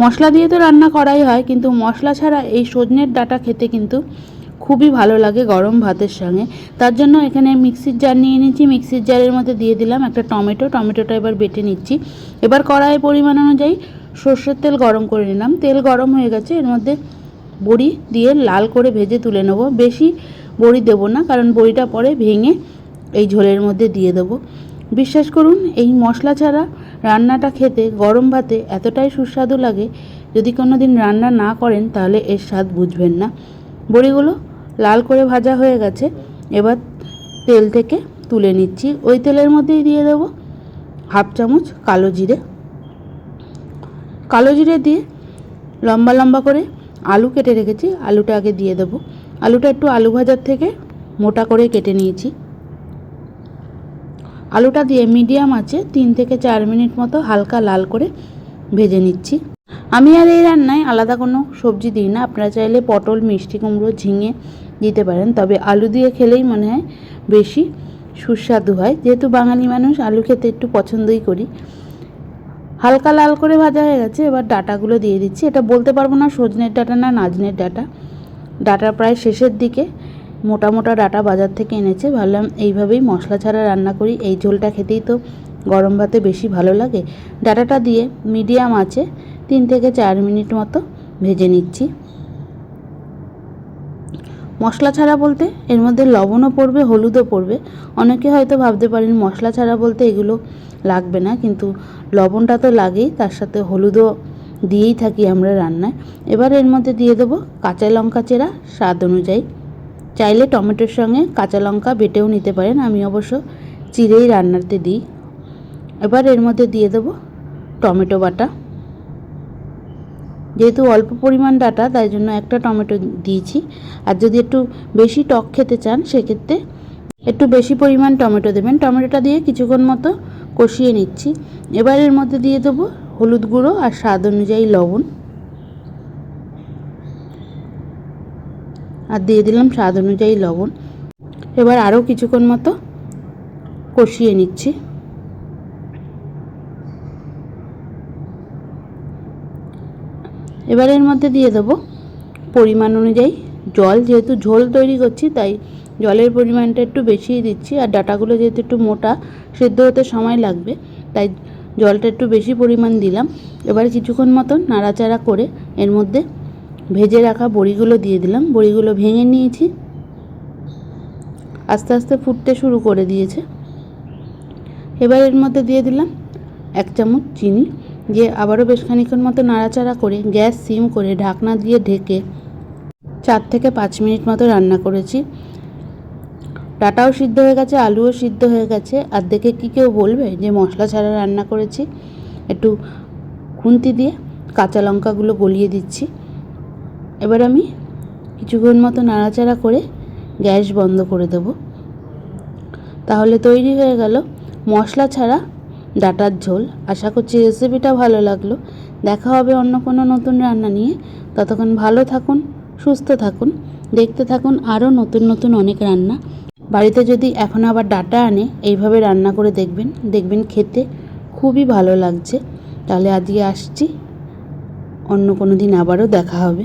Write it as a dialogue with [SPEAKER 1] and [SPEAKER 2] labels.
[SPEAKER 1] মশলা দিয়ে তো রান্না করাই হয়, কিন্তু মশলা ছাড়া এই সজনের ডাটা খেতে কিন্তু খুবই ভালো লাগে গরম ভাতের সঙ্গে। তার জন্য এখানে মিক্সির জার নিয়ে নিচ্ছি মিক্সির জারের মধ্যে দিয়ে দিলাম একটা টমেটো। টমেটোটা এবার বেটে নিচ্ছি। এবার কড়াই পরিমাণ অনুযায়ী সর্ষের তেল গরম করে নিলাম। তেল গরম হয়ে গেছে। এর মধ্যে বড়ি দিয়ে লাল করে ভেজে তুলে নেব। বেশি বড়ি দেবো না, কারণ বড়িটা পরে ভেঙে এই ঝোলের মধ্যে দিয়ে দেবো। বিশ্বাস করুন, এই মশলা ছাড়া রান্নাটা খেতে গরম ভাতে এতটাই সুস্বাদু লাগে, যদি কোনো দিন রান্না না করেন তাহলে এর স্বাদ বুঝবেন না। বড়িগুলো লাল করে ভাজা হয়ে গেছে, এবার তেল থেকে তুলে নিচ্ছি। ওই তেলের মধ্যেই দিয়ে দেবো হাফ চামচ কালো জিরে। কালো জিরে দিয়ে লম্বা লম্বা করে আলু কেটে রেখেছি, আলুটা আগে দিয়ে দেবো। আলুটা একটু আলু ভাজার থেকে মোটা করে কেটে নিয়েছি। আলুটা দিয়ে মিডিয়াম আছে, তিন থেকে চার মিনিট মতো হালকা লাল করে ভেজে নিচ্ছি। আমি আর এই রান্নায় আলাদা কোনো সবজি দিই না। আপনারা চাইলে পটল, মিষ্টি কুমড়ো, ঝিঙে দিতে পারেন, তবে আলু দিয়ে খেলেই মনে হয় বেশি সুস্বাদু হয়। যেহেতু বাঙালি মানুষ, আলু খেতে একটু পছন্দই করি। হালকা লাল করে ভাজা হয়ে গেছে, এবার ডাটাগুলো দিয়ে দিচ্ছি। এটা বলতে পারব না সজনের ডাটা না নাজনের ডাটা। ডাটা প্রায় শেষের দিকে। মোটা মোটা ডাটা বাজার থেকে এনেছে। ভাবলাম এইভাবেই মশলা ছাড়া রান্না করি। এই ঝোলটা খেতেই তো গরম ভাতে বেশি ভালো লাগে। ডাটাটা দিয়ে মিডিয়াম আছে, তিন থেকে চার মিনিট মতো ভেজে নিচ্ছি। মশলা ছাড়া বলতে এর মধ্যে লবণও পড়বে, হলুদও পড়বে। অনেকে হয়তো ভাবতে পারেন মশলা ছাড়া বলতে এগুলো লাগবে না, কিন্তু লবণটা তো লাগেই, তার সাথে হলুদও দিয়েই থাকি আমরা রান্নায়। এবার এর মধ্যে দিয়ে দেবো কাঁচা লঙ্কা চেরা, স্বাদ অনুযায়ী। চাইলে টমেটোর সঙ্গে কাঁচা লঙ্কা বেটেও নিতে পারেন, আমি অবশ্য চিরেই রান্নাতে দিই। এবার এর মধ্যে দিয়ে দেবো টমেটো বাটা। যেহেতু অল্প পরিমাণ ডাটা, তাই জন্য একটা টমেটো দিয়েছি। আর যদি একটু বেশি টক খেতে চান, সেক্ষেত্রে একটু বেশি পরিমাণ টমেটো দেবেন। টমেটোটা দিয়ে কিছুক্ষণ মতো কষিয়ে নিচ্ছি। এবার এর মধ্যে দিয়ে দেবো হলুদ গুঁড়ো আর স্বাদ অনুযায়ী লবণ। আর দিয়ে দিলাম স্বাদ অনুযায়ী লবণ। এবার আরও কিছুক্ষণ মতো কষিয়ে নিচ্ছি। এবার এর মধ্যে দিয়ে দেবো পরিমাণ অনুযায়ী জল। যেহেতু ঝোল তৈরি করছি, তাই জলের পরিমাণটা একটু বেশিই দিচ্ছি। আর ডাটাগুলো যেহেতু একটু মোটা, সেদ্ধ হতে সময় লাগবে, তাই জলটা একটু বেশি পরিমাণ দিলাম। এবার কিছুক্ষণ মতন নাড়াচাড়া করে এর মধ্যে ভেজে রাখা বড়িগুলো দিয়ে দিলাম। বড়িগুলো ভেঙে নিয়েছি। আস্তে আস্তে ফুটতে শুরু করে দিয়েছে। এবার এর মধ্যে দিয়ে দিলাম এক চামচ চিনি দিয়ে আবারও বেশ খানিক্ষণ মতো নাড়াচাড়া করে গ্যাস সিম করে ঢাকনা দিয়ে ঢেকে চার থেকে পাঁচ মিনিট মতো রান্না করেছি। ডাটাও সিদ্ধ হয়ে গেছে, আলুও সিদ্ধ হয়ে গেছে। আর দেখে কি কেউ বলবে যে মশলা ছাড়া রান্না করেছি? একটু খুন্তি দিয়ে কাঁচা লঙ্কাগুলো গলিয়ে দিচ্ছি। এবার আমি কিছুক্ষণ মতো নাড়াচাড়া করে গ্যাস বন্ধ করে দেব। তাহলে তৈরি হয়ে গেল মশলা ছাড়া ডাটার ঝোল। আশা করছি রেসিপিটা ভালো লাগল। দেখা হবে অন্য কোনো নতুন রান্না নিয়ে। ততক্ষণ ভালো থাকুন, সুস্থ থাকুন, দেখতে থাকুন আরও নতুন নতুন অনেক রান্না। বাড়িতে যদি এখন আবার ডাটা আনে, এইভাবে রান্না করে দেখবেন। দেখবেন খেতে খুবই ভালো লাগছে। তাহলে আজকে আসছি। অন্য কোনো দিন আবারও দেখা হবে।